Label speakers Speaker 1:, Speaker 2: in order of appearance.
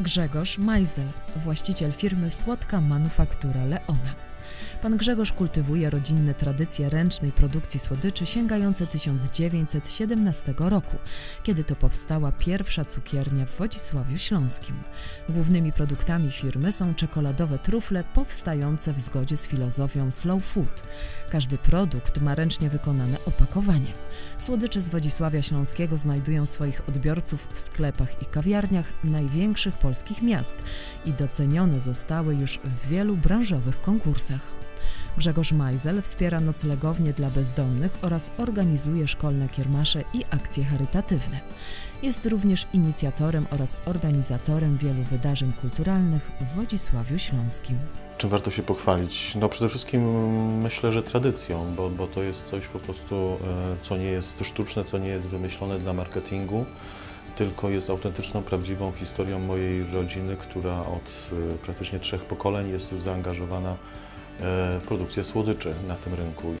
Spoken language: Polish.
Speaker 1: Grzegorz Majzel, właściciel firmy Słodka Manufaktura Leona. Pan Grzegorz kultywuje rodzinne tradycje ręcznej produkcji słodyczy sięgające 1917 roku, kiedy to powstała pierwsza cukiernia w Wodzisławiu Śląskim. Głównymi produktami firmy są czekoladowe trufle powstające w zgodzie z filozofią slow food. Każdy produkt ma ręcznie wykonane opakowanie. Słodycze z Wodzisławia Śląskiego znajdują swoich odbiorców w sklepach i kawiarniach największych polskich miast i docenione zostały już w wielu branżowych konkursach. Grzegorz Majzel wspiera noclegownie dla bezdomnych oraz organizuje szkolne kiermasze i akcje charytatywne. Jest również inicjatorem oraz organizatorem wielu wydarzeń kulturalnych w Wodzisławiu Śląskim.
Speaker 2: Czym warto się pochwalić? No przede wszystkim myślę, że tradycją, bo, bo to jest coś po prostu, e, co nie jest sztuczne, co nie jest wymyślone dla marketingu, tylko jest autentyczną, prawdziwą historią mojej rodziny, która od e, praktycznie trzech pokoleń jest zaangażowana produkcję słodyczy na tym rynku.